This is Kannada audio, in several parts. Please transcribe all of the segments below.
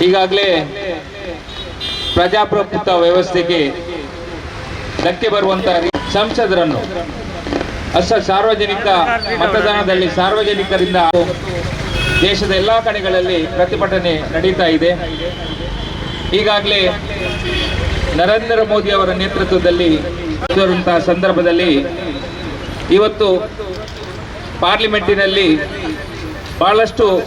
ಈಗಾಗಲೇ ಪ್ರಜಾಪ್ರಭುತ್ವ ವ್ಯವಸ್ಥೆಗೆ ಧಕ್ಕೆ ಬರುವಂತಹ ಸಂಸದರನ್ನು ಅಸ ಸಾರ್ವಜನಿಕ ಮತದಾನದಲ್ಲಿ ಸಾರ್ವಜನಿಕರಿಂದ ದೇಶದ ಎಲ್ಲ ಕಡೆಗಳಲ್ಲಿ ಪ್ರತಿಭಟನೆ ನಡೀತಾ ಇದೆ. ಈಗಾಗಲೇ ನರೇಂದ್ರ ಮೋದಿ ಅವರ ನೇತೃತ್ವದಲ್ಲಿ ಸಂದರ್ಭದಲ್ಲಿ ಇವತ್ತು ಪಾರ್ಲಿಮೆಂಟಿನಲ್ಲಿ ಬಹಳಷ್ಟು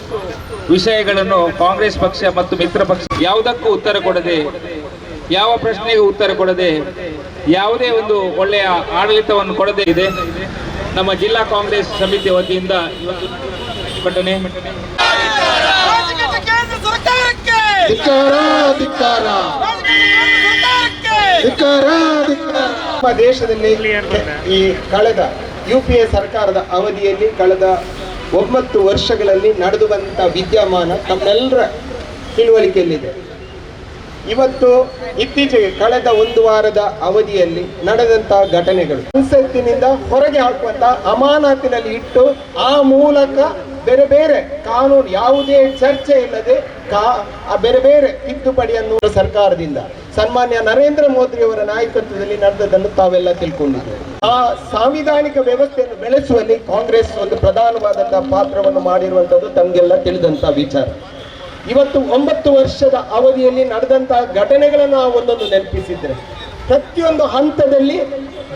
ವಿಷಯಗಳನ್ನು ಕಾಂಗ್ರೆಸ್ ಪಕ್ಷ ಮತ್ತು ಮಿತ್ರ ಪಕ್ಷ ಯಾವುದಕ್ಕೂ ಉತ್ತರ ಕೊಡದೆ, ಯಾವ ಪ್ರಶ್ನೆಗೂ ಉತ್ತರ ಕೊಡದೆ, ಯಾವುದೇ ಒಂದು ಒಳ್ಳೆಯ ಆಡಳಿತವನ್ನು ಕೊಡದೇ ಇದೆ. ನಮ್ಮ ಜಿಲ್ಲಾ ಕಾಂಗ್ರೆಸ್ ಸಮಿತಿ ವತಿಯಿಂದ ಧಿಕ್ಕಾರ ನಮ್ಮ ದೇಶದಲ್ಲಿ ಈ ಕಳೆದ ಯು ಪಿ ಎ ಸರ್ಕಾರದ ಅವಧಿಯಲ್ಲಿ ಕಳೆದ ಒಂಬತ್ತು ವರ್ಷಗಳಲ್ಲಿ ನಡೆದು ಬಂದ ವಿದ್ಯಮಾನ ತಮ್ಮೆಲ್ಲರ ತಿಳುವಳಿಕೆಯಲ್ಲಿದೆ. ಇವತ್ತು ಇತ್ತೀಚೆಗೆ ಕಳೆದ ಒಂದು ವಾರದ ಅವಧಿಯಲ್ಲಿ ನಡೆದಂತಹ ಘಟನೆಗಳು. ಸಂಸತ್ತಿನಿಂದ ಹೊರಗೆ ಹಾಕುವಂತಹ ಅಮಾನತಿನಲ್ಲಿ ಇಟ್ಟು ಆ ಮೂಲಕ ಬೇರೆ ಬೇರೆ ಕಾನೂನು ಯಾವುದೇ ಚರ್ಚೆ ಇಲ್ಲದೆ ಕಾ ಬೇರೆ ಬೇರೆ ತಿದ್ದುಪಡಿಯನ್ನು ಸರ್ಕಾರದಿಂದ. ಸನ್ಮಾನ್ಯ ನರೇಂದ್ರ ಮೋದಿಯವರ ನಾಯಕತ್ವದಲ್ಲಿ ನಡೆದದನ್ನು ತಾವೆಲ್ಲ ತಿಳ್ಕೊಂಡಿದ್ದೇವೆ ಆ ಸಾಂವಿಧಾನಿಕ ವ್ಯವಸ್ಥೆಯನ್ನು ಬೆಳೆಸುವಲ್ಲಿ ಕಾಂಗ್ರೆಸ್ ಒಂದು ಪ್ರಧಾನವಾದಂತಹ ಪಾತ್ರವನ್ನು ಮಾಡಿರುವಂತದ್ದು ತಮಗೆಲ್ಲ ತಿಳಿದಂತಹ ವಿಚಾರ. ಇವತ್ತು ಒಂಬತ್ತು ವರ್ಷದ ಅವಧಿಯಲ್ಲಿ ನಡೆದಂತಹ ಘಟನೆಗಳನ್ನು ನಾವು ಒಂದೊಂದು ನೆನಪಿಸಿದ್ರೆ, ಪ್ರತಿಯೊಂದು ಹಂತದಲ್ಲಿ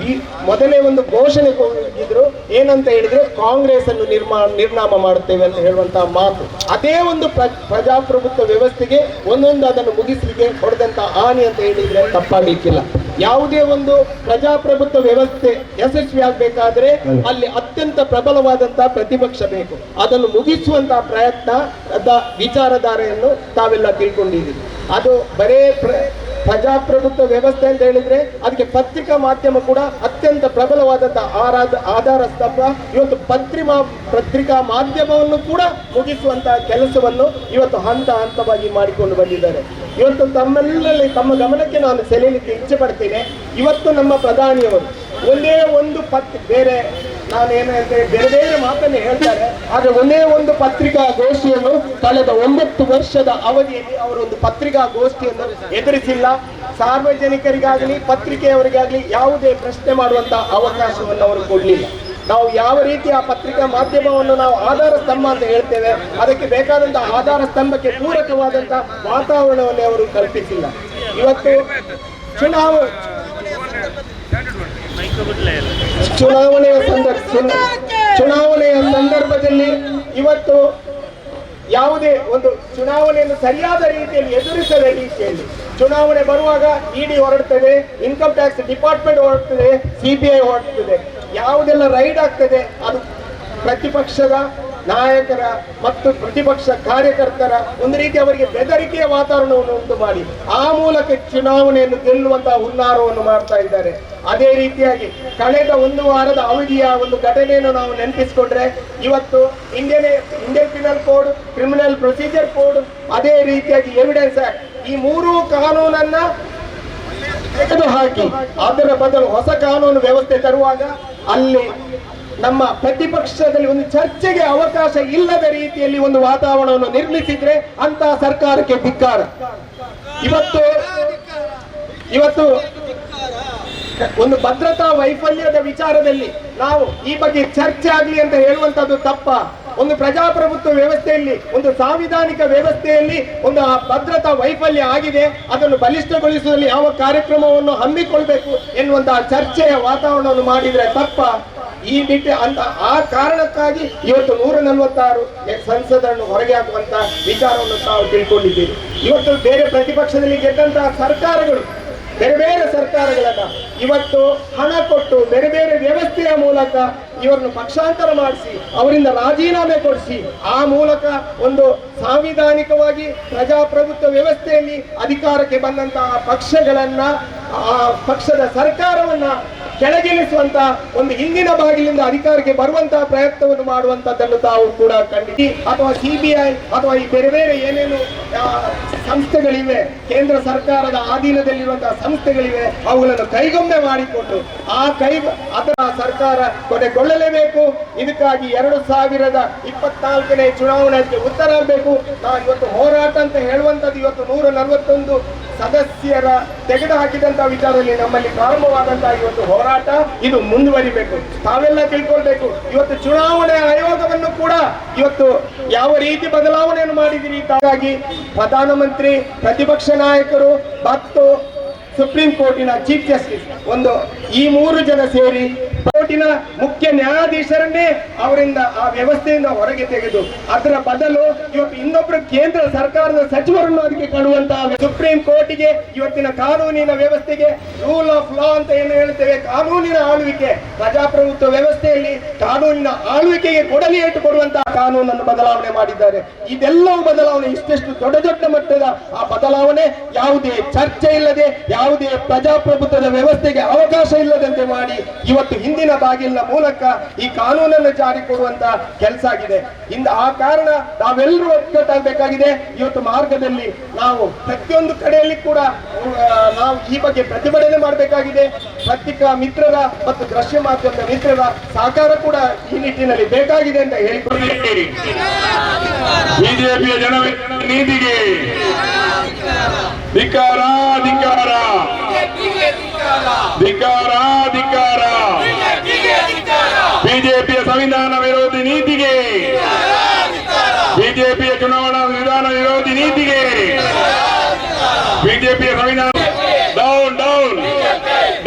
ಈ ಮೊದಲೇ ಒಂದು ಘೋಷಣೆ ಹೋಗಿದ್ರು ಏನಂತ ಹೇಳಿದ್ರೆ ಕಾಂಗ್ರೆಸ್ ಅನ್ನು ನಿರ್ಮಾಣ ನಿರ್ನಾಮ ಮಾಡುತ್ತೇವೆ ಅಂತ ಹೇಳುವಂತಹ ಮಾತು. ಅದೇ ಒಂದು ಪ್ರ- ಪ್ರಜಾಪ್ರಭುತ್ವ ವ್ಯವಸ್ಥೆಗೆ ಒಂದೊಂದು ಅದನ್ನು ಮುಗಿಸಲಿಕ್ಕೆ ಹೊಡೆದಂತ ಹಾನಿ ಅಂತ ಹೇಳಿದ್ರೆ ತಪ್ಪಾಗಲಿಕ್ಕಿಲ್ಲ. ಯಾವುದೇ ಒಂದು ಪ್ರಜಾಪ್ರಭುತ್ವ ವ್ಯವಸ್ಥೆ ಯಶಸ್ವಿ ಆಗ್ಬೇಕಾದ್ರೆ ಅಲ್ಲಿ ಅತ್ಯಂತ ಪ್ರಬಲವಾದಂತ ಪ್ರತಿಪಕ್ಷ ಬೇಕು. ಅದನ್ನು ಮುಗಿಸುವಂತಹ ಪ್ರಯತ್ನ ವಿಚಾರಧಾರೆಯನ್ನು ತಾವೆಲ್ಲ ತಿಳ್ಕೊಂಡಿದ್ದೀವಿ ಅದು ಬರೇ ಪ್ರ- ಪ್ರಜಾಪ್ರಭುತ್ವ ವ್ಯವಸ್ಥೆ ಅಂತ ಹೇಳಿದ್ರೆ ಅದಕ್ಕೆ ಪತ್ರಿಕಾ ಮಾಧ್ಯಮ ಕೂಡ ಅತ್ಯಂತ ಪ್ರಬಲವಾದಂತಹ ಆರಾಧ ಆಧಾರ ಸ್ತಂಭ, ಇವತ್ತು ಪತ್ರಿಮಾ ಪತ್ರಿಕಾ ಮಾಧ್ಯಮವನ್ನು ಕೂಡ ಮುಗಿಸುವಂತಹ ಕೆಲಸವನ್ನು ಇವತ್ತು ಹಂತ ಹಂತವಾಗಿ ಮಾಡಿಕೊಂಡು ಬಂದಿದ್ದಾರೆ. ಇವತ್ತು ತಮ್ಮೆಲ್ಲರಲ್ಲಿ ತಮ್ಮ ಗಮನಕ್ಕೆ ನಾನು ಸೆಳೆಯಲಿಕ್ಕೆ ಇಚ್ಛೆ ಪಡ್ತೇನೆ ಇವತ್ತು ನಮ್ಮ ಪ್ರಧಾನಿಯವರು ಒಂದೇ ಒಂದು ಪತ್ ಬೇರೆ ನಾನೇನು ಹೇಳ್ತೇನೆ ಬೇರೆ ಬೇರೆ ಮಾತನ್ನು ಹೇಳ್ತಾರೆ, ಆದರೆ ಒಂದೇ ಒಂದು ಪತ್ರಿಕಾ ಗೋಷ್ಠಿಯನ್ನು ಕಳೆದ ಒಂಬತ್ತು ವರ್ಷದ ಅವಧಿಯಲ್ಲಿ ಅವರು ಒಂದು ಪತ್ರಿಕಾ ಗೋಷ್ಠಿಯನ್ನು ಎದುರಿಸಿಲ್ಲ. ಸಾರ್ವಜನಿಕರಿಗಾಗಲಿ, ಪತ್ರಿಕೆಯವರಿಗಾಗಲಿ ಯಾವುದೇ ಪ್ರಶ್ನೆ ಮಾಡುವಂತಹ ಅವಕಾಶವನ್ನು ಅವರು ಕೊಡಲಿಲ್ಲ. ನಾವು ಯಾವ ರೀತಿ ಆ ಪತ್ರಿಕಾ ಮಾಧ್ಯಮವನ್ನು ನಾವು ಆಧಾರ ಸ್ತಂಭ ಅಂತ ಹೇಳ್ತೇವೆ, ಅದಕ್ಕೆ ಬೇಕಾದಂತಹ ಆಧಾರ ಸ್ತಂಭಕ್ಕೆ ಪೂರಕವಾದಂತಹ ವಾತಾವರಣವನ್ನು ಅವರು ಕಲ್ಪಿಸಿಲ್ಲ. ಇವತ್ತು ಚುನಾವ ಚುನಾವಣೆಯ ಸಂದರ್ಭ ಚುನಾವಣೆಯ ಸಂದರ್ಭದಲ್ಲಿ ಇವತ್ತು ಯಾವುದೇ ಒಂದು ಚುನಾವಣೆಯನ್ನು ಸರಿಯಾದ ರೀತಿಯಲ್ಲಿ ಎದುರಿಸದ ರೀತಿಯಲ್ಲಿ ಚುನಾವಣೆ ಬರುವಾಗ ಇಡಿ ಹೊರಡ್ತದೆ ಇನ್ಕಮ್ ಟ್ಯಾಕ್ಸ್ ಡಿಪಾರ್ಟ್ಮೆಂಟ್ ಹೊರಡ್ತದೆ ಸಿಬಿಐ ಹೊರಡ್ತದೆ. ಯಾವುದೆಲ್ಲ ರೈಡ್ ಆಗ್ತದೆ ಅದು ಪ್ರತಿಪಕ್ಷದ ನಾಯಕರ ಮತ್ತು ಪ್ರತಿಪಕ್ಷ ಕಾರ್ಯಕರ್ತರ ಒಂದು ರೀತಿ ಅವರಿಗೆ ಬೆದರಿಕೆಯ ವಾತಾವರಣವನ್ನು ಉಂಟು ಮಾಡಿ ಆ ಮೂಲಕ ಚುನಾವಣೆಯನ್ನು ಗೆಲ್ಲುವಂತಹ ಹುನ್ನಾರವನ್ನು ಮಾಡ್ತಾ ಇದ್ದಾರೆ. ಅದೇ ರೀತಿಯಾಗಿ ಕಳೆದ ಒಂದು ವಾರದ ಅವಧಿಯ ಒಂದು ಘಟನೆಯನ್ನು ನಾವು ನೆನಪಿಸಿಕೊಂಡ್ರೆ, ಇವತ್ತು Indian Indian criminal code criminal procedure code ಅದೇ ರೀತಿಯಾಗಿ ಎವಿಡೆನ್ಸ್ ಆಕ್ಟ್ ಈ ಮೂರು ಕಾನೂನನ್ನ ತೆಗೆದು ಹಾಕಿ ಅದರ ಬದಲು ಹೊಸ ಕಾನೂನು ವ್ಯವಸ್ಥೆ ತರುವಾಗ ಅಲ್ಲಿ ನಮ್ಮ ಪ್ರತಿಪಕ್ಷದಲ್ಲಿ ಒಂದು ಚರ್ಚೆಗೆ ಅವಕಾಶ ಇಲ್ಲದ ರೀತಿಯಲ್ಲಿ ಒಂದು ವಾತಾವರಣವನ್ನು ನಿರ್ಮಿಸಿದ್ರೆ ಅಂತಹ ಸರ್ಕಾರಕ್ಕೆ ಧಿಕ್ಕಾರ. ಇವತ್ತು ಇವತ್ತು ಒಂದು ಭದ್ರತಾ ವೈಫಲ್ಯದ ವಿಚಾರದಲ್ಲಿ ನಾವು ಈ ಬಗ್ಗೆ ಚರ್ಚೆ ಆಗಲಿ ಅಂತ ಹೇಳುವಂತದ್ದು ತಪ್ಪ. ಒಂದು ಪ್ರಜಾಪ್ರಭುತ್ವ ವ್ಯವಸ್ಥೆಯಲ್ಲಿ, ಒಂದು ಸಾಂವಿಧಾನಿಕ ವ್ಯವಸ್ಥೆಯಲ್ಲಿ ಒಂದು ಆ ಭದ್ರತಾ ವೈಫಲ್ಯ ಆಗಿದೆ. ಅದನ್ನು ಬಲಿಷ್ಠಗೊಳಿಸುವಲ್ಲಿ ಯಾವ ಕಾರ್ಯಕ್ರಮವನ್ನು ಹಮ್ಮಿಕೊಳ್ಬೇಕು ಎನ್ನುವಂತಹ ಚರ್ಚೆಯ ವಾತಾವರಣವನ್ನು ಮಾಡಿದ್ರೆ ತಪ್ಪ. ಈ ನಿಟ್ಟೆ ಅಂತ ಆ ಕಾರಣಕ್ಕಾಗಿ ಇವತ್ತು ನೂರ ನಲವತ್ತಾರು ಸಂಸದರನ್ನು ಹೊರಗೆ ಹಾಕುವಂತ ವಿಚಾರವನ್ನು ತಾವು ತಿಳ್ಕೊಂಡಿದ್ದೀರಿ. ಇವತ್ತು ಬೇರೆ ಪ್ರತಿಪಕ್ಷದಲ್ಲಿ ಗೆದ್ದಂತಹ ಸರ್ಕಾರಗಳು ಬೇರೆ ಬೇರೆ ಸರ್ಕಾರಗಳನ್ನ ಇವತ್ತು ಹಣ ಕೊಟ್ಟು ಬೇರೆ ಬೇರೆ ವ್ಯವಸ್ಥೆಯ ಮೂಲಕ ಇವರನ್ನು ಪಕ್ಷಾಂತರ ಮಾಡಿಸಿ, ಅವರಿಂದ ರಾಜೀನಾಮೆ ಕೊಡಿಸಿ, ಆ ಮೂಲಕ ಒಂದು ಸಾಂವಿಧಾನಿಕವಾಗಿ ಪ್ರಜಾಪ್ರಭುತ್ವ ವ್ಯವಸ್ಥೆಯಲ್ಲಿ ಅಧಿಕಾರಕ್ಕೆ ಬಂದಂತಹ ಪಕ್ಷಗಳನ್ನ, ಆ ಪಕ್ಷದ ಸರ್ಕಾರವನ್ನ ಕೆಳಗಿಳಿಸುವಂತ ಒಂದು ಹಿಂದಿನ ಬಾಗಿಲಿಂದ ಅಧಿಕಾರಕ್ಕೆ ಬರುವಂತಹ ಪ್ರಯತ್ನವನ್ನು ಮಾಡುವಂತದ್ದನ್ನು ತಾವು ಕೂಡ ಕಂಡಿದ್ದೀವಿ. ಅಥವಾ ಸಿಬಿಐ ಅಥವಾ ಈ ಬೇರೆ ಬೇರೆ ಏನೇನು ಸಂಸ್ಥೆಗಳಿವೆ. ಕೇಂದ್ರ ಸರ್ಕಾರದ ಅಧೀನದಲ್ಲಿರುವಂತಹ ಸಂಸ್ಥೆಗಳಿವೆ. ಅವುಗಳನ್ನು ಕೈಗೊಮ್ಮೆ ಮಾಡಿಕೊಂಡು ಆ ಕೈ, ಅದರ ಸರ್ಕಾರ ಕೊನೆಗೊಳ್ಳಲೇಬೇಕು. ಇದಕ್ಕಾಗಿ ಎರಡು ಸಾವಿರದ ಇಪ್ಪತ್ನಾಲ್ಕನೇ ಚುನಾವಣೆಗೆ ಉತ್ತರ ಆಗಬೇಕು. ನಾವು ಇವತ್ತು ಹೋರಾಟ ಅಂತ ಹೇಳುವಂಥದ್ದು ಇವತ್ತು ನೂರ ನಲವತ್ತೊಂದು ಸದಸ್ಯರ ತೆಗೆದುಹಾಕಿದಂತಹ ವಿಚಾರದಲ್ಲಿ ನಮ್ಮಲ್ಲಿ ಪ್ರಾರಂಭವಾದಂತಹ ಇವತ್ತು ಹೋರಾಟ. ಇದು ಮುಂದುವರಿಬೇಕು. ತಾವೆಲ್ಲ ತಿಳ್ಕೊಳ್ಬೇಕು. ಇವತ್ತು ಚುನಾವಣೆ ಕೂಡ ಇವತ್ತು ಯಾವ ರೀತಿ ಬದಲಾವಣೆಯನ್ನು ಮಾಡಿದಿರಿ ಹಾಗಾಗಿ ಪ್ರಧಾನಮಂತ್ರಿ, ಪ್ರತಿಪಕ್ಷ ನಾಯಕರು ಮತ್ತು ಸುಪ್ರೀಂ ಕೋರ್ಟಿನ ಚೀಫ್ ಜಸ್ಟಿಸ್, ಒಂದು ಈ ಮೂರು ಜನ ಸೇರಿ ಕೋರ್ಟಿನ ಮುಖ್ಯ ನ್ಯಾಯಾಧೀಶರನ್ನೇ ಅವರಿಂದ ಆ ವ್ಯವಸ್ಥೆಯಿಂದ ಹೊರಗೆ ತೆಗೆದು ಅದರ ಬದಲು ಇವತ್ತು ಇನ್ನೊಬ್ಬರು ಕೇಂದ್ರ ಸರ್ಕಾರದ ಸಚಿವರನ್ನು ಅದಕ್ಕೆ ಕಾಣುವಂತಹ ಸುಪ್ರೀಂ ಕೋರ್ಟಿಗೆ ಇವತ್ತಿನ ಕಾನೂನಿನ ವ್ಯವಸ್ಥೆಗೆ ರೂಲ್ ಆಫ್ ಲಾ ಅಂತ ಏನು ಹೇಳ್ತೇವೆ? ಕಾನೂನಿನ ಆಳ್ವಿಕೆ, ಪ್ರಜಾಪ್ರಭುತ್ವ ವ್ಯವಸ್ಥೆಯಲ್ಲಿ ಕಾನೂನಿನ ಆಳ್ವಿಕೆಗೆ ಕೊಡಲಿ ಏಟು ಕೊಡುವಂತಹ ಕಾನೂನನ್ನು ಬದಲಾವಣೆ ಮಾಡಿದ್ದಾರೆ. ಇದೆಲ್ಲವೂ ಬದಲಾವಣೆ, ಇಷ್ಟೆಷ್ಟು ದೊಡ್ಡ ದೊಡ್ಡ ಮಟ್ಟದ ಆ ಬದಲಾವಣೆ ಯಾವುದೇ ಚರ್ಚೆ ಇಲ್ಲದೆ, ಯಾವುದೇ ಪ್ರಜಾಪ್ರಭುತ್ವದ ವ್ಯವಸ್ಥೆಗೆ ಅವಕಾಶ ಇಲ್ಲದಂತೆ ಮಾಡಿ ಇವತ್ತು ಹಿಂದಿನ ಬಾಗಿಲಿನ ಮೂಲಕ ಈ ಕಾನೂನನ್ನು ಜಾರಿ ಕೊಡುವಂತ ಕೆಲಸ ಆಗಿದೆ. ಇಂದ ಆ ಕಾರಣ ನಾವೆಲ್ಲರೂ ಒಕ್ಕಟ್ಟಾಗಬೇಕಾಗಿದೆ ಇವತ್ತು ಮಾರ್ಗದಲ್ಲಿ ನಾವು ಪ್ರತಿಯೊಂದು ಕಡೆಯಲ್ಲಿ ಕೂಡ ನಾವು ಈ ಬಗ್ಗೆ ಪ್ರತಿಭಟನೆ ಮಾಡಬೇಕಾಗಿದೆ. ಪತ್ರಿಕಾ ಮಿತ್ರರ ಮತ್ತು ದೃಶ್ಯ ಮಾಧ್ಯಮದ ಮಿತ್ರರ ಸಹಕಾರ ಕೂಡ ಈ ನಿಟ್ಟಿನಲ್ಲಿ ಬೇಕಾಗಿದೆ ಅಂತ ಹೇಳಿಕೊಂಡಿದ್ದೇನೆ ಬಿಜೆಪಿಯ ಜನ ನೀತಿಗೆ ಧಿಕಾರ ಧಿಕಾರ ಧಿಕಾರ ಧಿಕ್ಕಾರ ಬಿಜೆಪಿಯ ಸಂವಿಧಾನ ವಿರೋಧಿ ನೀತಿಗೆ. ಬಿಜೆಪಿಯ ಚುನಾವಣಾ ವಿಧಾನ ವಿರೋಧಿ ನೀತಿಗೆ. ಬಿಜೆಪಿಯ ಸಂವಿಧಾನ down down.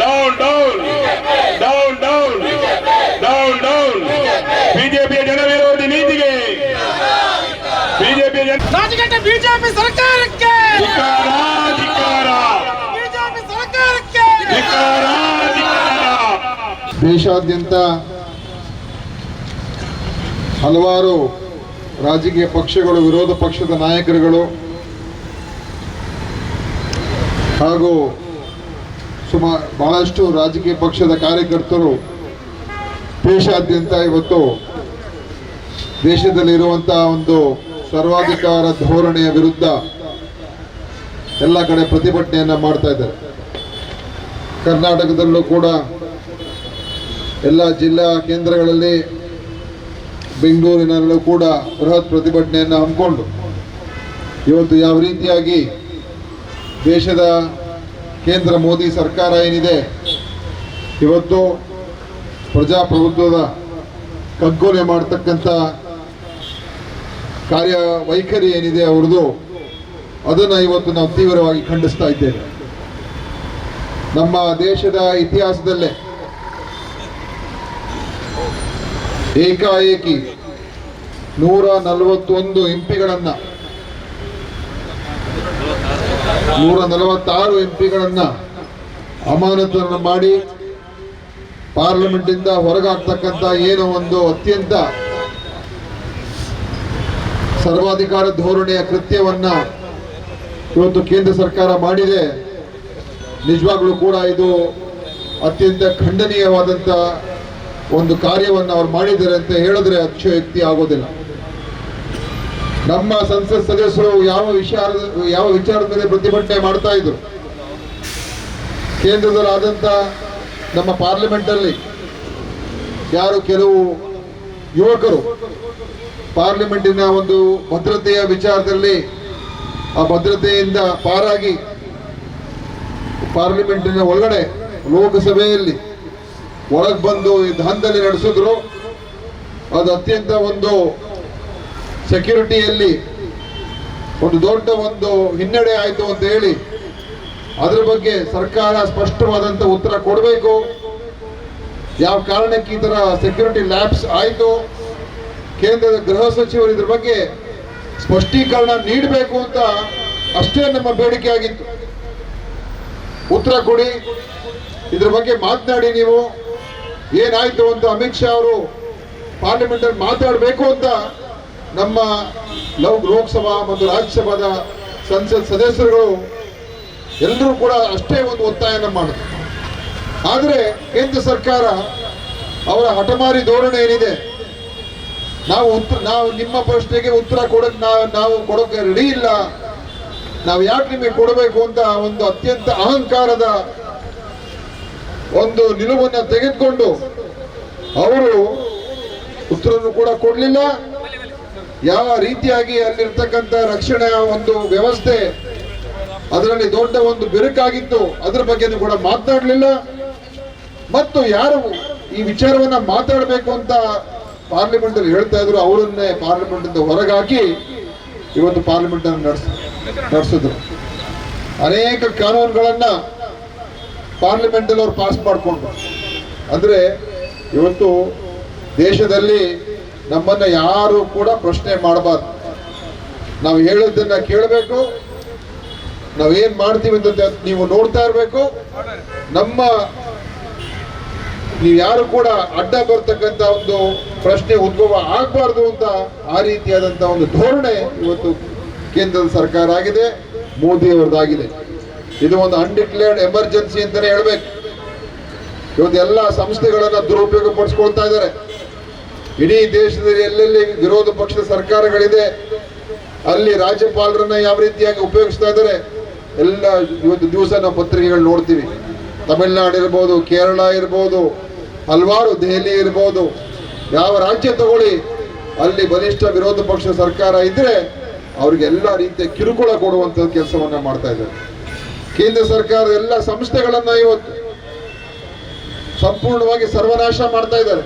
Down down. Down down. Down down. ಬಿಜೆಪಿಯ ಜನವಿರೋಧಿ ನೀತಿಗೆ. ಬಿಜೆಪಿಯ ಜನ ಬಿಜೆಪಿ ಸರ್ಕಾರಕ್ಕೆ! ದೇಶಾದ್ಯಂತ ಹಲವಾರು ರಾಜಕೀಯ ಪಕ್ಷಗಳು, ವಿರೋಧ ಪಕ್ಷದ ನಾಯಕರುಗಳು ಹಾಗೂ ಸುಮಾ, ಬಹಳಷ್ಟು ರಾಜಕೀಯ ಪಕ್ಷದ ಕಾರ್ಯಕರ್ತರು ದೇಶಾದ್ಯಂತ ಇವತ್ತು ದೇಶದಲ್ಲಿರುವಂತಹ ಒಂದು ಸರ್ವಾಧಿಕಾರ ಧೋರಣೆಯ ವಿರುದ್ಧ ಎಲ್ಲ ಕಡೆ ಪ್ರತಿಭಟನೆಯನ್ನು ಮಾಡ್ತಾ ಇದ್ದಾರೆ. ಕರ್ನಾಟಕದಲ್ಲೂ ಕೂಡ ಎಲ್ಲ ಜಿಲ್ಲಾ ಕೇಂದ್ರಗಳಲ್ಲಿ ಬೆಂಗಳೂರಿನಲ್ಲೂ ಕೂಡ ಬೃಹತ್ ಪ್ರತಿಭಟನೆಯನ್ನು ಹಮ್ಮಿಕೊಂಡು ಇವತ್ತು ಯಾವ ರೀತಿಯಾಗಿ ದೇಶದ ಕೇಂದ್ರ ಮೋದಿ ಸರ್ಕಾರ ಏನಿದೆ, ಇವತ್ತು ಪ್ರಜಾಪ್ರಭುತ್ವದ ಕಗ್ಗೊಲೆ ಮಾಡ್ತಕ್ಕಂಥ ಕಾರ್ಯ ವೈಖರಿ ಏನಿದೆ ಅವ್ರದ್ದು, ಅದನ್ನು ಇವತ್ತು ನಾವು ತೀವ್ರವಾಗಿ ಖಂಡಿಸ್ತಾ ಇದ್ದೇವೆ. ನಮ್ಮ ದೇಶದ ಇತಿಹಾಸದಲ್ಲೇ ಏಕಾಏಕಿ ನೂರ ನಲವತ್ತೊಂದು ಎಂಪಿಗಳನ್ನ, ನೂರ ನಲವತ್ತಾರು ಎಂಪಿಗಳನ್ನ ಅಮಾನತನ್ನು ಮಾಡಿ ಪಾರ್ಲಿಮೆಂಟಿಂದ ಹೊರಗಾಗ್ತಕ್ಕಂಥ ಏನೋ ಒಂದು ಅತ್ಯಂತ ಸರ್ವಾಧಿಕಾರ ಧೋರಣೆಯ ಕೃತ್ಯವನ್ನ ಇವತ್ತು ಕೇಂದ್ರ ಸರ್ಕಾರ ಮಾಡಿದೆ. ನಿಜವಾಗ್ಲೂ ಕೂಡ ಇದು ಅತ್ಯಂತ ಖಂಡನೀಯವಾದಂಥ ಒಂದು ಕಾರ್ಯವನ್ನು ಅವ್ರು ಮಾಡಿದ್ದಾರೆ ಅಂತ ಹೇಳಿದ್ರೆ ಅತಿಶಯೋಕ್ತಿ ಆಗೋದಿಲ್ಲ. ನಮ್ಮ ಸಂಸತ್ ಸದಸ್ಯರು ಯಾವ ವಿಚಾರ ಯಾವ ವಿಚಾರದ ಮೇಲೆ ಪ್ರತಿಭಟನೆ ಮಾಡ್ತಾ ಇದ್ರು? ಕೇಂದ್ರದಲ್ಲಾದಂಥ ನಮ್ಮ ಪಾರ್ಲಿಮೆಂಟ್ ಅಲ್ಲಿ ಯಾರು ಕೆಲವು ಯುವಕರು, ಪಾರ್ಲಿಮೆಂಟಿನ ಒಂದು ಭದ್ರತೆಯ ವಿಚಾರದಲ್ಲಿ ಆ ಭದ್ರತೆಯಿಂದ ಪಾರಾಗಿ ಪಾರ್ಲಿಮೆಂಟಿನ ಒಳಗಡೆ ಲೋಕಸಭೆಯಲ್ಲಿ ಒಳಗೆ ಬಂದು ಈ ದಾಂಧಲೆ ನಡೆಸಿದ್ರು. ಅದು ಅತ್ಯಂತ ಒಂದು ಸೆಕ್ಯೂರಿಟಿಯಲ್ಲಿ ಒಂದು ದೊಡ್ಡ ಒಂದು ಹಿನ್ನಡೆ ಆಯಿತು ಅಂತ ಹೇಳಿ ಅದರ ಬಗ್ಗೆ ಸರ್ಕಾರ ಸ್ಪಷ್ಟವಾದಂತ ಉತ್ತರ ಕೊಡಬೇಕು. ಯಾವ ಕಾರಣಕ್ಕೆ ಈ ತರ ಸೆಕ್ಯೂರಿಟಿ ಲ್ಯಾಬ್ಸ್ ಆಯಿತು? ಕೇಂದ್ರದ ಗೃಹ ಸಚಿವರು ಇದ್ರ ಬಗ್ಗೆ ಸ್ಪಷ್ಟೀಕರಣ ನೀಡಬೇಕು ಅಂತ ಅಷ್ಟೇ ನಮ್ಮ ಬೇಡಿಕೆ ಆಗಿತ್ತು. ಉತ್ತರ ಕೊಡಿ. ಇದ್ರ ಬಗ್ಗೆ ಮಾತನಾಡಿ ನೀವು. ಏನಾಯ್ತು ಅಂತ ಅಮಿತ್ ಶಾ ಅವರು ಪಾರ್ಲಿಮೆಂಟ್ ಅಲ್ಲಿ ಮಾತಾಡಬೇಕು ಅಂತ ನಮ್ಮ ಲವ್ ಲೋಕಸಭಾ ಮತ್ತು ರಾಜ್ಯಸಭಾದ ಸಂಸತ್ ಸದಸ್ಯರುಗಳು ಎಲ್ಲರೂ ಕೂಡ ಅಷ್ಟೇ ಒಂದು ಒತ್ತಾಯನ ಮಾಡಿದ್ರು. ಆದರೆ ಕೇಂದ್ರ ಸರ್ಕಾರ ಅವರ ಹಠಮಾರಿ ಧೋರಣೆ ಏನಿದೆ? ನಾವು ಉತ್ತರ, ನಾವು ನಿಮ್ಮ ಪ್ರಶ್ನೆಗೆ ಉತ್ತರ ಕೊಡಕ್ ನಾವು ನಾವು ಕೊಡೋಕೆ ರೆಡಿ ಇಲ್ಲ. ನಾವು ಯಾಕೆ ನಿಮಗೆ ಕೊಡಬೇಕು ಅಂತ ಒಂದು ಅತ್ಯಂತ ಅಹಂಕಾರದ ಒಂದು ನಿಲುವನ್ನ ತೆಗೆದುಕೊಂಡು ಅವರು ಉತ್ತರವನ್ನು ಕೂಡ ಕೊಡಲಿಲ್ಲ. ಯಾವ ರೀತಿಯಾಗಿ ಅಲ್ಲಿರ್ತಕ್ಕಂಥ ರಕ್ಷಣೆಯ ಒಂದು ವ್ಯವಸ್ಥೆ ಅದರಲ್ಲಿ ದೊಡ್ಡ ಒಂದು ಬಿರುಕಾಗಿತ್ತು, ಅದರ ಬಗ್ಗೆ ಕೂಡ ಮಾತನಾಡಲಿಲ್ಲ ಮತ್ತು ಯಾರು ಈ ವಿಚಾರವನ್ನ ಮಾತಾಡಬೇಕು ಅಂತ ಪಾರ್ಲಿಮೆಂಟ್ ಅಲ್ಲಿ ಹೇಳ್ತಾ ಇದ್ರು, ಅವರನ್ನೇ ಪಾರ್ಲಿಮೆಂಟ್ ಇಂದ ಹೊರಗಾಕಿ ಇವತ್ತು ಪಾರ್ಲಿಮೆಂಟ್ ಅನ್ನು ನಡೆಸ, ನಡೆಸಿದ್ರು. ಅನೇಕ ಕಾನೂನುಗಳನ್ನ ಪಾರ್ಲಿಮೆಂಟ್ ಅಲ್ಲಿ ಅವ್ರು ಪಾಸ್ ಮಾಡಿಕೊಂಡ್ರು. ಅಂದ್ರೆ ಇವತ್ತು ದೇಶದಲ್ಲಿ ನಮ್ಮನ್ನ ಯಾರು ಕೂಡ ಪ್ರಶ್ನೆ ಮಾಡಬಾರ್ದು. ನಾವು ಹೇಳಿದ್ದನ್ನ ಕೇಳಬೇಕು. ನಾವೇನ್ ಮಾಡ್ತೀವಿ ಅಂತ ನೀವು ನೋಡ್ತಾ ಇರಬೇಕು. ನಮ್ಮ ನೀವು ಯಾರು ಕೂಡ ಅಡ್ಡ ಬರ್ತಕ್ಕಂಥ ಒಂದು ಪ್ರಶ್ನೆ ಉದ್ಭವ ಆಗಬಾರ್ದು ಅಂತ ಆ ರೀತಿಯಾದಂಥ ಒಂದು ಧೋರಣೆ ಇವತ್ತು ಕೇಂದ್ರದ ಸರ್ಕಾರ ಆಗಿದೆ ಮೋದಿ ಅವರದಾಗಿದೆ ಇದು ಒಂದು ಅನ್ಡಿಕ್ಲೇರ್ಡ್ ಎಮರ್ಜೆನ್ಸಿ ಅಂತಾನೆ ಹೇಳ್ಬೇಕು. ಇವತ್ತು ಎಲ್ಲ ಸಂಸ್ಥೆಗಳನ್ನ ದುರುಪಯೋಗ ಪಡಿಸ್ಕೊಳ್ತಾ ಇದ್ದಾರೆ. ಇಡೀ ದೇಶದಲ್ಲಿ ಎಲ್ಲೆಲ್ಲಿ ವಿರೋಧ ಪಕ್ಷದ ಸರ್ಕಾರಗಳಿದೆ, ಅಲ್ಲಿ ರಾಜ್ಯಪಾಲರನ್ನ ಯಾವ ರೀತಿಯಾಗಿ ಉಪಯೋಗಿಸ್ತಾ ಇದ್ದಾರೆ, ಎಲ್ಲ ಇವತ್ತು ದಿವಸ ನಾವು ಪತ್ರಿಕೆಗಳು ನೋಡ್ತೀವಿ. ತಮಿಳ್ನಾಡು ಇರ್ಬೋದು, ಕೇರಳ ಇರ್ಬೋದು, ಹಲವಾರು ದೆಹಲಿ ಇರ್ಬೋದು, ಯಾವ ರಾಜ್ಯ ತಗೊಳ್ಳಿ, ಅಲ್ಲಿ ಬಲಿಷ್ಠ ವಿರೋಧ ಪಕ್ಷ ಸರ್ಕಾರ ಇದ್ರೆ ಅವ್ರಿಗೆಲ್ಲ ರೀತಿಯ ಕಿರುಕುಳ ಕೊಡುವಂತ ಕೆಲಸವನ್ನ ಮಾಡ್ತಾ ಇದ್ದಾರೆ. ಕೇಂದ್ರ ಸರ್ಕಾರ ಎಲ್ಲ ಸಂಸ್ಥೆಗಳನ್ನ ಇವತ್ತು ಸಂಪೂರ್ಣವಾಗಿ ಸರ್ವನಾಶ ಮಾಡ್ತಾ ಇದ್ದಾರೆ.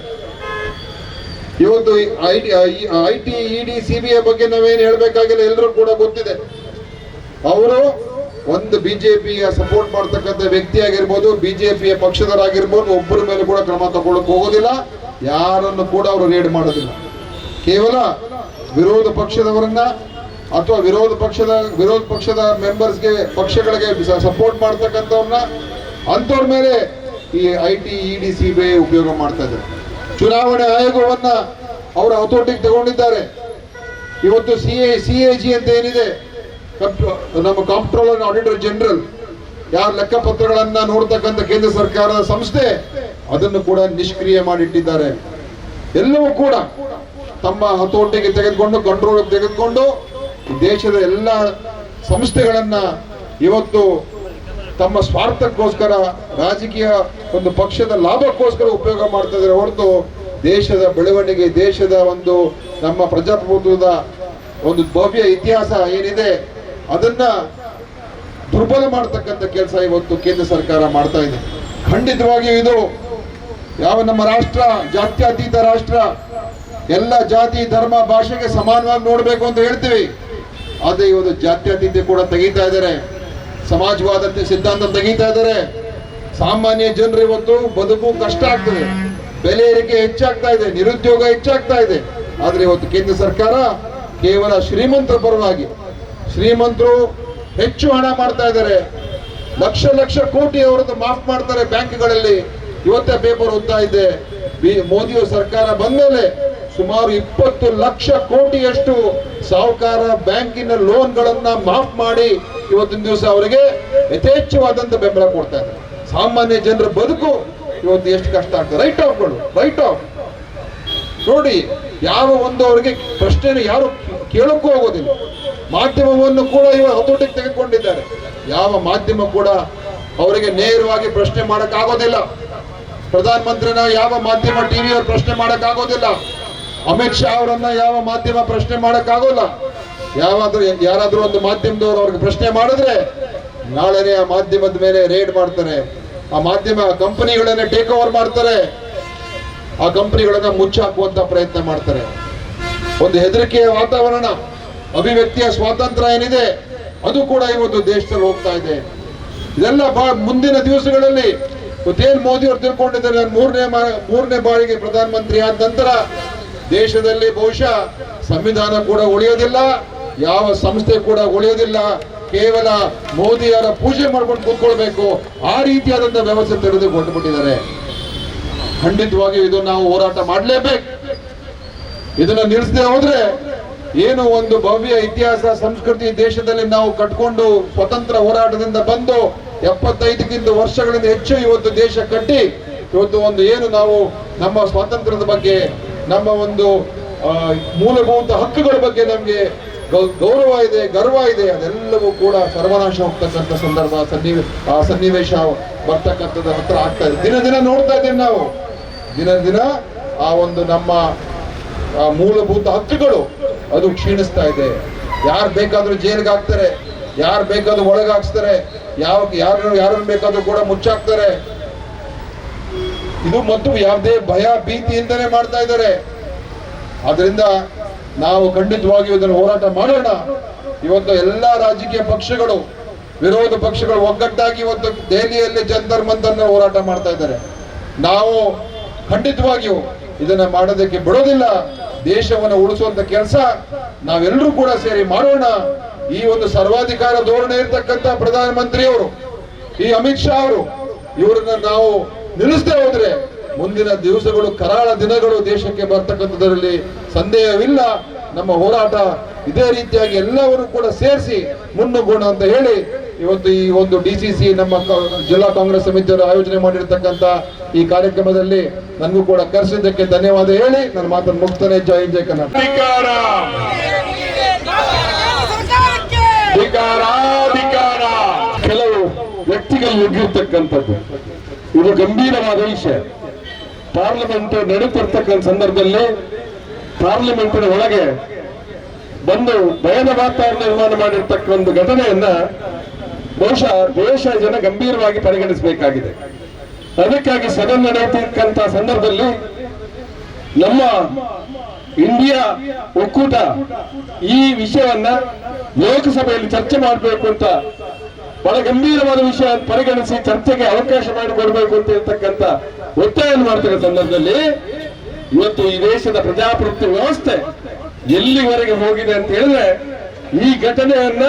ಇವತ್ತು I T I ED CBI ಬಗ್ಗೆ ನಾವೇನು ಹೇಳ್ಬೇಕಾಗಿಲ್ಲ ಎಲ್ಲರೂ ಕೂಡ ಗೊತ್ತಿದೆ. ಅವರು ಒಂದು ಬಿಜೆಪಿಯ ಸಪೋರ್ಟ್ ಮಾಡ್ತಕ್ಕಂಥ ವ್ಯಕ್ತಿ ಆಗಿರ್ಬೋದು, ಬಿಜೆಪಿಯ ಪಕ್ಷದವರಾಗಿರ್ಬೋದು, ಒಬ್ಬರ ಮೇಲೆ ಕೂಡ ಕ್ರಮ ತಗೊಳ್ಳೋಕೆ ಹೋಗೋದಿಲ್ಲ. ಯಾರನ್ನು ಕೂಡ ಅವರು ರೇಡ್ ಮಾಡೋದಿಲ್ಲ. ಕೇವಲ ವಿರೋಧ ಪಕ್ಷದವರನ್ನ ಅಥವಾ ವಿರೋಧ ಪಕ್ಷದ ವಿರೋಧ ಪಕ್ಷದ ಮೆಂಬರ್ಸ್ಗೆ ಪಕ್ಷಗಳಿಗೆ ಸಪೋರ್ಟ್ ಮಾಡ್ತಕ್ಕಂಥವ್ರನ್ನ ಅಂಥವ್ರ ಮೇಲೆ ಈ I T E D C B ಉಪಯೋಗ ಮಾಡ್ತಾ ಇದ್ದಾರೆ. ಚುನಾವಣೆ ಆಯೋಗವನ್ನ ಅವರ ಹತೋಟಿಗೆ ತಗೊಂಡಿದ್ದಾರೆ. ಇವತ್ತು C A C A G ಅಂತ ಏನಿದೆ ನಮ್ಮ ಕಾಂಪ್ಟ್ರೋಲರ್ ಆಡಿಟರ್ ಜನರಲ್ ಯಾರ ಲೆಕ್ಕಪತ್ರಗಳನ್ನು ನೋಡ್ತಕ್ಕಂಥ ಕೇಂದ್ರ ಸರ್ಕಾರದ ಸಂಸ್ಥೆ, ಅದನ್ನು ಕೂಡ ನಿಷ್ಕ್ರಿಯ ಮಾಡಿಟ್ಟಿದ್ದಾರೆ. ಎಲ್ಲವೂ ಕೂಡ ತಮ್ಮ ಹತೋಟಿಗೆ ತೆಗೆದುಕೊಂಡು ಕಂಟ್ರೋಲ್ ತೆಗೆದುಕೊಂಡು ದೇಶದ ಎಲ್ಲ ಸಂಸ್ಥೆಗಳನ್ನ ಇವತ್ತು ತಮ್ಮ ಸ್ವಾರ್ಥಕ್ಕೋಸ್ಕರ, ರಾಜಕೀಯ ಒಂದು ಪಕ್ಷದ ಲಾಭಕ್ಕೋಸ್ಕರ ಉಪಯೋಗ ಮಾಡ್ತಾ ಹೊರತು ದೇಶದ ಬೆಳವಣಿಗೆ, ದೇಶದ ಒಂದು ನಮ್ಮ ಪ್ರಜಾಪ್ರಭುತ್ವದ ಒಂದು ಭವ್ಯ ಇತಿಹಾಸ ಏನಿದೆ, ಅದನ್ನ ದುರ್ಬಲ ಮಾಡತಕ್ಕಂಥ ಕೆಲಸ ಇವತ್ತು ಕೇಂದ್ರ ಸರ್ಕಾರ ಮಾಡ್ತಾ ಇದೆ. ಖಂಡಿತವಾಗಿಯೂ ಇದು ಯಾವ ನಮ್ಮ ರಾಷ್ಟ್ರ, ಜಾತ್ಯತೀತ ರಾಷ್ಟ್ರ, ಎಲ್ಲ ಜಾತಿ, ಧರ್ಮ, ಭಾಷೆಗೆ ಸಮಾನವಾಗಿ ನೋಡಬೇಕು ಅಂತ ಹೇಳ್ತೀವಿ. ಆದ್ರೆ ಇವತ್ತು ಜಾತ್ಯತೀತ ಕೂಡ ತೆಗಿತಾ ಇದ್ದಾರೆ. ಸಮಾಜವಾದ ಸಿದ್ಧಾಂತ ತೆಗೀತಾ ಇದ್ದಾರೆ. ಸಾಮಾನ್ಯ ಜನರು ಇವತ್ತು ಬದುಕು ಕಷ್ಟ ಆಗ್ತದೆ. ಬೆಲೆ ಏರಿಕೆ ಹೆಚ್ಚಾಗ್ತಾ ಇದೆ, ನಿರುದ್ಯೋಗ ಹೆಚ್ಚಾಗ್ತಾ ಇದೆ. ಆದರೆ ಇವತ್ತು ಕೇಂದ್ರ ಸರ್ಕಾರ ಕೇವಲ ಶ್ರೀಮಂತರ ಪರವಾಗಿ, ಶ್ರೀಮಂತರು ಹೆಚ್ಚು ಹಣ ಮಾಡ್ತಾ ಇದ್ದಾರೆ. ಲಕ್ಷ ಲಕ್ಷ ಕೋಟಿ ಅವರದ್ದು ಮಾಫ್ ಮಾಡ್ತಾರೆ ಬ್ಯಾಂಕ್ಗಳಲ್ಲಿ. ಇವತ್ತೇ ಪೇಪರ್ ಓದ್ತಾ ಇದ್ದೆ. ಮೋದಿಯ ಸರ್ಕಾರ ಬಂದ್ಮೇಲೆ ಸುಮಾರು ಇಪ್ಪತ್ತು ಲಕ್ಷ ಕೋಟಿಯಷ್ಟು ಸಾಹುಕಾರ ಬ್ಯಾಂಕಿನ ಲೋನ್ಗಳನ್ನ ಮಾಫ್ ಮಾಡಿ ಇವತ್ತಿನ ದಿವಸ ಅವರಿಗೆ ಯಥೇಚ್ಛವಾದಂತ ಬೆಂಬಲ ಕೊಡ್ತಾ ಇದ್ದಾರೆ. ಸಾಮಾನ್ಯ ಜನರ ಬದುಕು ಇವತ್ತು ಎಷ್ಟು ಕಷ್ಟ ಆಗ್ತದೆ. ರೈಟ್ ಆಫ್ಗಳು ರೈಟ್ ಆಫ್ ನೋಡಿ, ಯಾವ ಒಂದು ಅವರಿಗೆ ಪ್ರಶ್ನೆ ಯಾರು ಕೇಳೋಕ್ಕೂ ಹೋಗೋದಿಲ್ಲ ಮಾಧ್ಯಮವನ್ನು ಕೂಡ ಇವರು ಹತೋಟಿಗೆ ತೆಗೆದುಕೊಂಡಿದ್ದಾರೆ. ಯಾವ ಮಾಧ್ಯಮ ಕೂಡ ಅವರಿಗೆ ನೇರವಾಗಿ ಪ್ರಶ್ನೆ ಮಾಡಕ್ಕಾಗೋದಿಲ್ಲ. ಪ್ರಧಾನಮಂತ್ರಿನ ಪ್ರಧಾನ ಮಂತ್ರಿನ ಯಾವ ಮಾಧ್ಯಮ ಟಿವಿಯವರು ಪ್ರಶ್ನೆ ಮಾಡಕ್ ಆಗೋದಿಲ್ಲ ಅಮಿತ್ ಶಾ ಅವರನ್ನ ಯಾವ ಮಾಧ್ಯಮ ಪ್ರಶ್ನೆ ಮಾಡಕ್ ಆಗೋಲ್ಲ ಯಾವಾದ್ರೂ ಯಾರಾದ್ರೂ ಒಂದು ಮಾಧ್ಯಮದವರು ಅವ್ರಿಗೆ ಪ್ರಶ್ನೆ ಮಾಡಿದ್ರೆ ನಾಳೆನೇ ಆ ಮಾಧ್ಯಮದ ಮೇಲೆ ರೇಡ್ ಮಾಡ್ತಾರೆ. ಆ ಮಾಧ್ಯಮ ಕಂಪನಿಗಳನ್ನ ಟೇಕ್ ಓವರ್ ಮಾಡ್ತಾರೆ. ಆ ಕಂಪನಿಗಳನ್ನ ಮುಚ್ಚಾಕುವಂತ ಪ್ರಯತ್ನ ಮಾಡ್ತಾರೆ. ಒಂದು ಹೆದರಿಕೆಯ ವಾತಾವರಣ, ಅಭಿವ್ಯಕ್ತಿಯ ಸ್ವಾತಂತ್ರ್ಯ ಏನಿದೆ, ಅದು ಕೂಡ ಇವತ್ತು ದೇಶದಲ್ಲಿ ಹೋಗ್ತಾ ಇದೆ. ಇದೆಲ್ಲ ಬಾ, ಮುಂದಿನ ದಿವಸಗಳಲ್ಲಿ ಮೋದಿ ಅವರು ತಿಳ್ಕೊಂಡಿದ್ದಾರೆ, ಮೂರನೇ ಮೂರನೇ ಬಾರಿಗೆ ಪ್ರಧಾನಮಂತ್ರಿ ಆದ ನಂತರ ದೇಶದಲ್ಲಿ ಬಹುಶಃ ಸಂವಿಧಾನ ಕೂಡ ಉಳಿಯೋದಿಲ್ಲ, ಯಾವ ಸಂಸ್ಥೆ ಕೂಡ ಉಳಿಯೋದಿಲ್ಲ. ಕೇವಲ ಮೋದಿಯವರ ಪೂಜೆ ಮಾಡ್ಕೊಂಡು ಕೂತ್ಕೊಳ್ಬೇಕು. ಆ ರೀತಿಯಾದಂತಹ ವ್ಯವಸ್ಥೆ ತೆರೆದುಕೊಂಡು ಬಿಟ್ಟಿದ್ದಾರೆ. ಖಂಡಿತವಾಗಿ ಇದು ನಾವು ಹೋರಾಟ ಮಾಡಲೇಬೇಕು. ಇದನ್ನ ನಿಲ್ಲಿಸದೆ ಹೋದ್ರೆ ಏನು ಒಂದು ಭವ್ಯ ಇತಿಹಾಸ, ಸಂಸ್ಕೃತಿ ದೇಶದಲ್ಲಿ ನಾವು ಕಟ್ಕೊಂಡು ಸ್ವತಂತ್ರ ಹೋರಾಟದಿಂದ ಬಂದು ಎಪ್ಪತ್ತೈದಕ್ಕಿಂತ ವರ್ಷಗಳಿಂದ ಹೆಚ್ಚು ಇವತ್ತು ದೇಶ ಕಟ್ಟಿ, ಇವತ್ತು ಒಂದು ಏನು ನಾವು ನಮ್ಮ ಸ್ವಾತಂತ್ರ್ಯದ ಬಗ್ಗೆ ನಮ್ಮ ಒಂದು ಮೂಲಭೂತ ಹಕ್ಕುಗಳ ಬಗ್ಗೆ ನಮಗೆ ಗೌರವ ಇದೆ, ಗರ್ವ ಇದೆ. ಅದೆಲ್ಲವೂ ಕೂಡ ಸರ್ವನಾಶ ಹೋಗ್ತಕ್ಕಂಥ ಸಂದರ್ಭ ಸನ್ನಿವೇಶ ಆ ಸನ್ನಿವೇಶ ಬರ್ತಕ್ಕಂಥದ್ದು ಹತ್ರ ಆಗ್ತಾ ಇದೆ. ದಿನ ದಿನ ನೋಡ್ತಾ ಇದ್ದೇವೆ ನಾವು. ದಿನ ದಿನ ಆ ಒಂದು ನಮ್ಮ ಮೂಲಭೂತ ಹಕ್ಕುಗಳು ಅದು ಕ್ಷೀಣಿಸ್ತಾ ಇದೆ. ಯಾರು ಬೇಕಾದರೂ ಜೈಲಿಗೆ ಹಾಕ್ತಾರೆ, ಯಾರು ಬೇಕಾದ್ರೂ ಒಳಗಾಕ್ಸ್ತಾರೆ ಯಾವ, ಯಾರು, ಯಾರನ್ನು ಬೇಕಾದ್ರೂ ಕೂಡ ಮುಚ್ಚಾಕ್ತಾರೆ. ಇದು ಮತ್ತು ಯಾವುದೇ ಭಯ ಭೀತಿಯಿಂದಲೇ ಮಾಡ್ತಾ ಇದ್ದಾರೆ. ಆದ್ರಿಂದ ನಾವು ಖಂಡಿತವಾಗಿಯೂ ಇದನ್ನು ಹೋರಾಟ ಮಾಡೋಣ. ಇವತ್ತು ಎಲ್ಲಾ ರಾಜಕೀಯ ಪಕ್ಷಗಳು, ವಿರೋಧ ಪಕ್ಷಗಳು ಒಗ್ಗಟ್ಟಾಗಿ ಇವತ್ತು ದೆಹಲಿಯಲ್ಲಿ ಜಂತರ್ ಮಂತರ್ನ ಹೋರಾಟ ಮಾಡ್ತಾ ಇದ್ದಾರೆ. ನಾವು ಖಂಡಿತವಾಗಿಯೂ ಇದನ್ನ ಮಾಡೋದಕ್ಕೆ ಬಿಡೋದಿಲ್ಲ. ದೇಶವನ್ನು ಉಳಿಸುವಂತ ಕೆಲಸ ನಾವೆಲ್ಲರೂ ಕೂಡ ಸೇರಿ ಮಾಡೋಣ. ಈ ಒಂದು ಸರ್ವಾಧಿಕಾರ ಧೋರಣೆ ಇರ್ತಕ್ಕಂಥ ಪ್ರಧಾನಮಂತ್ರಿಯವರು, ಈ ಅಮಿತ್ ಶಾ ಅವರು, ಇವರನ್ನ ನಾವು ನಿಲ್ಲಿಸದೆ ಹೋದ್ರೆ ಮುಂದಿನ ದಿವಸಗಳು ಕರಾಳ ದಿನಗಳು ದೇಶಕ್ಕೆ ಬರ್ತಕ್ಕಂಥದ್ರಲ್ಲಿ ಸಂದೇಹವಿಲ್ಲ. ನಮ್ಮ ಹೋರಾಟ ಇದೇ ರೀತಿಯಾಗಿ ಎಲ್ಲವರು ಕೂಡ ಸೇರಿಸಿ ಮುನ್ನುಗ್ಗೋಣ ಅಂತ ಹೇಳಿ ಇವತ್ತು ಈ ಒಂದು ಡಿಸಿಸಿ ನಮ್ಮ ಕ- ಜಿಲ್ಲಾ ಕಾಂಗ್ರೆಸ್ ಸಮಿತಿಯವರು ಆಯೋಜನೆ ಮಾಡಿರ್ತಕ್ಕಂಥ ಈ ಕಾರ್ಯಕ್ರಮದಲ್ಲಿ ನನಗೂ ಕೂಡ ಕರೆಸಿದ್ದಕ್ಕೆ ಧನ್ಯವಾದ ಹೇಳಿ. ನನ್ನ ಮಾತನ್ನು ಮುಕ್ತನೆ ಜಯ ಜಯ ಕನ್ನಡ. ಕೆಲವು ವ್ಯಕ್ತಿಗಳು ನುಗ್ಗಿರ್ತಕ್ಕಂಥದ್ದು. ಇದು ಗಂಭೀರವಾದ ವಿಷಯ. ಪಾರ್ಲಿಮೆಂಟ್ ನಡೀತಿರ್ತಕ್ಕಂಥ ಸಂದರ್ಭದಲ್ಲಿ ಪಾರ್ಲಿಮೆಂಟಿನ ಒಳಗೆ ಬಂದು ಭಯದ ವಾತಾವರಣ ನಿರ್ಮಾಣ ಮಾಡಿರ್ತಕ್ಕಂಥ ಒಂದು ಘಟನೆಯನ್ನ ಬಹುಶಃ ದೇಶ ಜನ ಗಂಭೀರವಾಗಿ ಪರಿಗಣಿಸಬೇಕಾಗಿದೆ. ಅದಕ್ಕಾಗಿ ಸದನ ನಡೆಯತಕ್ಕಂತ ಸಂದರ್ಭದಲ್ಲಿ ನಮ್ಮ ಇಂಡಿಯಾ ಒಕ್ಕೂಟ ಈ ವಿಷಯವನ್ನ ಲೋಕಸಭೆಯಲ್ಲಿ ಚರ್ಚೆ ಮಾಡಬೇಕು ಅಂತ ಬಹಳ ಗಂಭೀರವಾದ ವಿಷಯ ಪರಿಗಣಿಸಿ ಚರ್ಚೆಗೆ ಅವಕಾಶ ಮಾಡಿಕೊಡ್ಬೇಕು ಅಂತ ಹೇಳ್ತಕ್ಕಂಥ ಒತ್ತಾಯ ಮಾಡ್ತಿರೋ ಸಂದರ್ಭದಲ್ಲಿ ಇವತ್ತು ಈ ದೇಶದ ಪ್ರಜಾಪ್ರಭುತ್ವ ವ್ಯವಸ್ಥೆ ಎಲ್ಲಿವರೆಗೆ ಹೋಗಿದೆ ಅಂತ ಹೇಳಿದ್ರೆ ಈ ಘಟನೆಯನ್ನ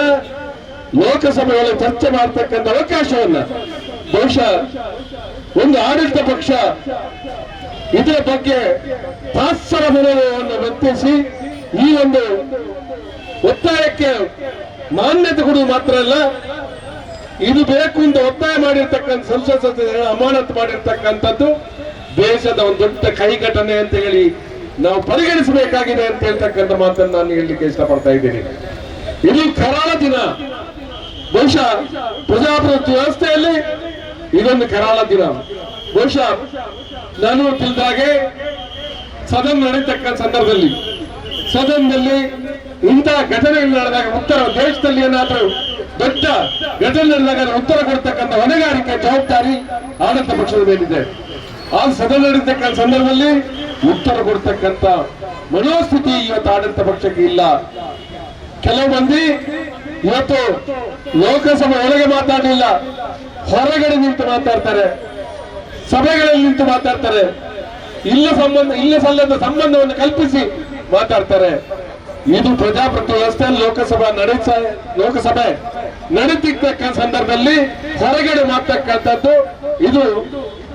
ಲೋಕಸಭೆಯಲ್ಲಿ ಚರ್ಚೆ ಮಾಡ್ತಕ್ಕಂಥ ಅವಕಾಶವನ್ನ ಬಹುಶಃ ಒಂದು ಆಡಳಿತ ಪಕ್ಷ ಇದರ ಬಗ್ಗೆ ತಾತ್ಸರ ಮನೋಭಾವವನ್ನು ವ್ಯಕ್ತಿಸಿ ಈ ಒಂದು ಒತ್ತಾಯಕ್ಕೆ ಮಾನ್ಯತೆ ಕೊಡುವುದು ಮಾತ್ರ ಅಲ್ಲ ಇದು ಬೇಕು ಅಂತ ಒತ್ತಾಯ ಮಾಡಿರ್ತಕ್ಕಂಥ ಸಂಸತ್ ಸದಸ್ಯರು ಅಮಾನತು ಮಾಡಿರ್ತಕ್ಕಂಥದ್ದು ದೇಶದ ಒಂದು ದೊಡ್ಡ ಕೈ ಘಟನೆ ಅಂತ ಹೇಳಿ ನಾವು ಪರಿಗಣಿಸಬೇಕಾಗಿದೆ ಅಂತ ಹೇಳ್ತಕ್ಕಂಥ ಮಾತನ್ನು ನಾನು ಹೇಳಲಿಕ್ಕೆ ಇಷ್ಟಪಡ್ತಾ ಇದ್ದೀನಿ. ಇದು ಕರಾಳ ದಿನ. ಬಹುಶಃ ಪ್ರಜಾಪ್ರಭುತ್ವ ವ್ಯವಸ್ಥೆಯಲ್ಲಿ ಇದೊಂದು ಕರಾಳ ದಿನ. ಬಹುಶಃ ನಾನು ತಿಳಿದಾಗೆ ಸದನ ನಡೀತಕ್ಕಂಥ ಸಂದರ್ಭದಲ್ಲಿ ಸದನದಲ್ಲಿ ಇಂತಹ ಘಟನೆಗಳು ನಡೆದಾಗ ಉತ್ತರ ದೇಶದಲ್ಲಿ ಏನಾದರೂ ದೊಡ್ಡ ನಗರ ಉತ್ತರ ಕೊಡ್ತಕ್ಕಂಥ ಹೊಣೆಗಾರಿಕೆ ಜವಾಬ್ದಾರಿ ಆಡಳಿತ ಪಕ್ಷದ ಮೇಲಿದೆ. ಆ ಸದನ ನಡೀತಕ್ಕಂಥ ಸಂದರ್ಭದಲ್ಲಿ ಉತ್ತರ ಕೊಡ್ತಕ್ಕಂಥ ಮನೋಸ್ಥಿತಿ ಇವತ್ತು ಆಡಳಿತ ಪಕ್ಷಕ್ಕೆ ಇಲ್ಲ. ಕೆಲವು ಮಂದಿ ಇವತ್ತು ಲೋಕಸಭೆ ಒಳಗೆ ಮಾತಾಡಲಿಲ್ಲ. ಹೊರಗಡೆ ನಿಂತು ಮಾತಾಡ್ತಾರೆ. ಸಭೆಗಳಲ್ಲಿ ನಿಂತು ಮಾತಾಡ್ತಾರೆ. ಇಲ್ಲ ಸಂಬಂಧ, ಇಲ್ಲ ಸಲ್ಲದ ಸಂಬಂಧವನ್ನು ಕಲ್ಪಿಸಿ ಮಾತಾಡ್ತಾರೆ. ಇದು ಪ್ರಜಾಪ್ರಭುತ್ವ ವ್ಯವಸ್ಥೆಯಲ್ಲಿ ಲೋಕಸಭಾ ನಡೀತ ಲೋಕಸಭೆ ನಡೀತಿರ್ತಕ್ಕಂಥ ಸಂದರ್ಭದಲ್ಲಿ ಹೊರಗಡೆ ಮಾಡ್ತಕ್ಕಂಥದ್ದು ಇದು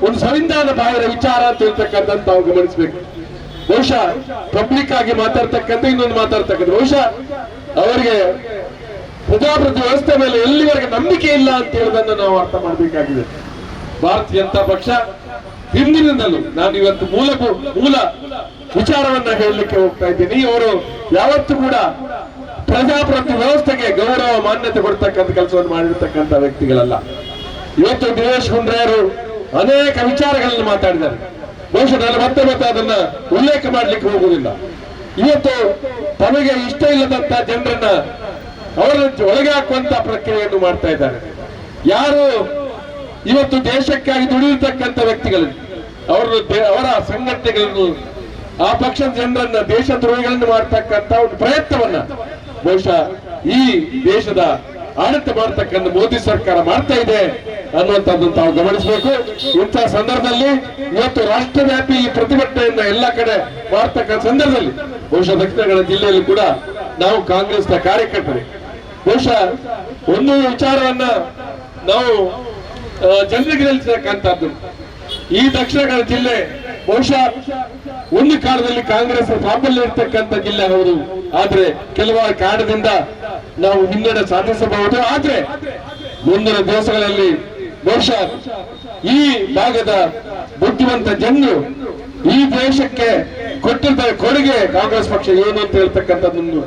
ಒಂದು ಸಂವಿಧಾನ ಬಾಹಿರ ವಿಚಾರ ಅಂತ ಹೇಳ್ತಕ್ಕಂಥದ್ದು ನಾವು ಗಮನಿಸಬೇಕು. ಬಹುಶಃ ಪಬ್ಲಿಕ್ ಆಗಿ ಮಾತಾಡ್ತಕ್ಕಂಥ ಇನ್ನೊಂದು ಮಾತಾಡ್ತಕ್ಕಂಥ ಬಹುಶಃ ಅವರಿಗೆ ಪ್ರಜಾಪ್ರಭುತ್ವ ವ್ಯವಸ್ಥೆ ಮೇಲೆ ಎಲ್ಲಿವರೆಗೆ ನಂಬಿಕೆ ಇಲ್ಲ ಅಂತ ಹೇಳೋದನ್ನು ನಾವು ಅರ್ಥ ಮಾಡಬೇಕಾಗಿದೆ. ಭಾರತೀಯ ಜನತಾ ಪಕ್ಷ ಹಿಂದಿನಿಂದಲೂ, ನಾನು ಇವತ್ತು ಮೂಲ ಮೂಲ ವಿಚಾರವನ್ನ ಹೇಳಲಿಕ್ಕೆ ಹೋಗ್ತಾ ಇದ್ದೀನಿ. ಇವರು ಯಾವತ್ತೂ ಕೂಡ ಪ್ರಜಾಪ್ರಭುತ್ವ ವ್ಯವಸ್ಥೆಗೆ ಗೌರವ, ಮಾನ್ಯತೆ ಕೊಡ್ತಕ್ಕಂಥ ಕೆಲಸವನ್ನು ಮಾಡಿರ್ತಕ್ಕಂಥ ವ್ಯಕ್ತಿಗಳಲ್ಲ. ಇವತ್ತು ದಿನೇಶ್ ಗುಂಡ್ರೆಯವರು ಅನೇಕ ವಿಚಾರಗಳನ್ನು ಮಾತಾಡಿದ್ದಾರೆ. ಬಹುಶಃ ನಾನು ಮತ್ತೆ ಮತ್ತೆ ಅದನ್ನ ಉಲ್ಲೇಖ ಮಾಡ್ಲಿಕ್ಕೆ ಹೋಗುವುದಿಲ್ಲ. ಇವತ್ತು ತಮಗೆ ಇಷ್ಟ ಇಲ್ಲದಂತ ಜನರನ್ನ ಅವರ ಒಳಗೆ ಹಾಕುವಂತ ಪ್ರಕ್ರಿಯೆಯನ್ನು ಮಾಡ್ತಾ ಇದ್ದಾರೆ. ಯಾರು ಇವತ್ತು ದೇಶಕ್ಕಾಗಿ ದುಡಿಯತಕ್ಕಂಥ ವ್ಯಕ್ತಿಗಳು ಅವರ ಅವರ ಸಂಘಟನೆಗಳನ್ನು ಆ ಪಕ್ಷದ ಜನರನ್ನ ದೇಶ ದ್ರೋಹಿಗಳನ್ನು ಮಾಡ್ತಕ್ಕಂಥ ಒಂದು ಪ್ರಯತ್ನವನ್ನ ಬಹುಶಃ ಈ ದೇಶದ ಆಡಳಿತ ಮಾಡ್ತಕ್ಕಂಥ ಮೋದಿ ಸರ್ಕಾರ ಮಾಡ್ತಾ ಇದೆ ಅನ್ನುವಂಥದ್ದನ್ನು ತಾವು ಗಮನಿಸಬೇಕು. ಇಂತಹ ಸಂದರ್ಭದಲ್ಲಿ ಇವತ್ತು ರಾಷ್ಟ್ರವ್ಯಾಪಿ ಈ ಪ್ರತಿಭಟನೆಯನ್ನ ಎಲ್ಲ ಕಡೆ ಮಾಡ್ತಕ್ಕಂಥ ಸಂದರ್ಭದಲ್ಲಿ ಬಹುಶಃ ದಕ್ಷಿಣ ಕನ್ನಡ ಜಿಲ್ಲೆಯಲ್ಲಿ ಕೂಡ ನಾವು ಕಾಂಗ್ರೆಸ್ನ ಕಾರ್ಯಕರ್ತರು. ಬಹುಶಃ ಒಂದು ವಿಚಾರವನ್ನ ನಾವು ಜನರಿಗೆ ನಿಲ್ಲಿಸತಕ್ಕಂಥದ್ದು ಈ ದಕ್ಷಿಣ ಕನ್ನಡ ಜಿಲ್ಲೆ ಬಹುಶಃ ಒಂದು ಕಾಲದಲ್ಲಿ ಕಾಂಗ್ರೆಸ್ ಪ್ರಾಬಲ್ಯ ಇರ್ತಕ್ಕಂಥ ಜಿಲ್ಲೆ ಹೌದು. ಆದ್ರೆ ಕೆಲವಾರು ಕಾರಣದಿಂದ ನಾವು ಹಿನ್ನಡೆ ಸಾಧಿಸಬಹುದು. ಆದ್ರೆ ಮುಂದಿನ ದಿವಸಗಳಲ್ಲಿ ಬಹುಶಃ ಈ ಭಾಗದ ಬುದ್ಧಿವಂತ ಜನರು ಈ ದೇಶಕ್ಕೆ ಕೊಟ್ಟಿರ್ತಾರೆ ಕೊಡುಗೆ ಕಾಂಗ್ರೆಸ್ ಪಕ್ಷ ಏನು ಅಂತ ಹೇಳ್ತಕ್ಕಂಥದ್ದನ್ನು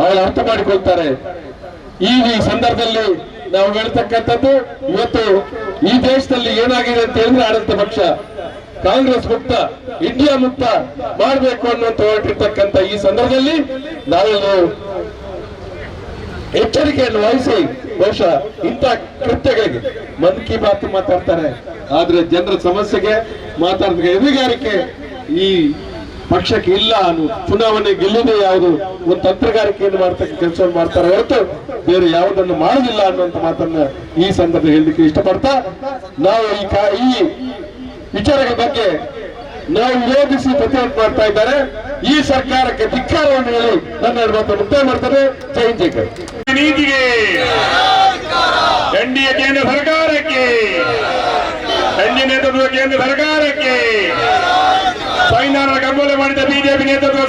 ಅವರು ಅರ್ಥ ಮಾಡಿಕೊಳ್ತಾರೆ. ಈ ಸಂದರ್ಭದಲ್ಲಿ ನಾವು ಹೇಳ್ತಕ್ಕಂಥದ್ದು ಇವತ್ತು ಈ ದೇಶದಲ್ಲಿ ಏನಾಗಿದೆ ಅಂತ ಹೇಳಿದ್ರೆ ಆಡಳಿತ ಪಕ್ಷ ಕಾಂಗ್ರೆಸ್ ಮುಕ್ತ, ಇಂಡಿಯಾ ಮುಕ್ತ ಮಾಡಬೇಕು ಅನ್ನುವಂತ ಹೊರಟಿರ್ತಕ್ಕಂಥ ಈ ಸಂದರ್ಭದಲ್ಲಿ ನಾವೆಲ್ಲರೂ ಎಚ್ಚರಿಕೆಯನ್ನು ವಹಿಸಿ ಬಹುಶಃ ಇಂಥ ಕೃತ್ಯಗಳಿಗೆ ಮನ್ ಕಿ ಬಾತ್ ಮಾತಾಡ್ತಾರೆ. ಆದ್ರೆ ಜನರ ಸಮಸ್ಯೆಗೆ ಮಾತಾಡಿದ ಎದುರುಗಾರಿಕೆ ಈ ಪಕ್ಷಕ್ಕೆ ಇಲ್ಲ ಅನ್ನೋ ಚುನಾವಣೆ ಗೆಲ್ಲಿದೆ ಯಾವುದು ಒಂದು ತಂತ್ರಗಾರಿಕೆಯನ್ನು ಮಾಡ್ತಕ್ಕ ಕೆಲಸವನ್ನು ಮಾಡ್ತಾರೆ ಹೊರತು ಬೇರೆ ಯಾವುದನ್ನು ಮಾಡುದಿಲ್ಲ ಅನ್ನುವಂತ ಮಾತನ್ನ ಈ ಸಂದರ್ಭ ಹೇಳಲಿಕ್ಕೆ ಇಷ್ಟಪಡ್ತಾ ನಾವು ಈ ಈ ವಿಚಾರಗಳ ಬಗ್ಗೆ ನಾವು ವಿರೋಧಿಸಿ ಪ್ರತಿಭಟನೆ ಮಾಡ್ತಾ ಇದ್ದಾರೆ ಈ ಸರ್ಕಾರಕ್ಕೆ ಧಿಕ್ಕಾರವನ್ನು ಹೇಳಿ ನನ್ನ ಮುಕ್ತಾಯ ಮಾಡ್ತಾರೆ ಜೈ ಹಿಂದ್, ಜೈ ಕರ್ನಾಟಕ. ನೀತಿಗೆ ಎನ್ಡಿಎ ಕೇಂದ್ರ ಸರ್ಕಾರಕ್ಕೆ ಎನ್ಡಿಎ ನೇತೃತ್ವದ ಕೇಂದ್ರ ಸರ್ಕಾರಕ್ಕೆ ಸಂವಿಧಾನದ ಕಂಬೋಲೆ ಮಾಡಿದ ಬಿಜೆಪಿ ನೇತೃತ್ವದ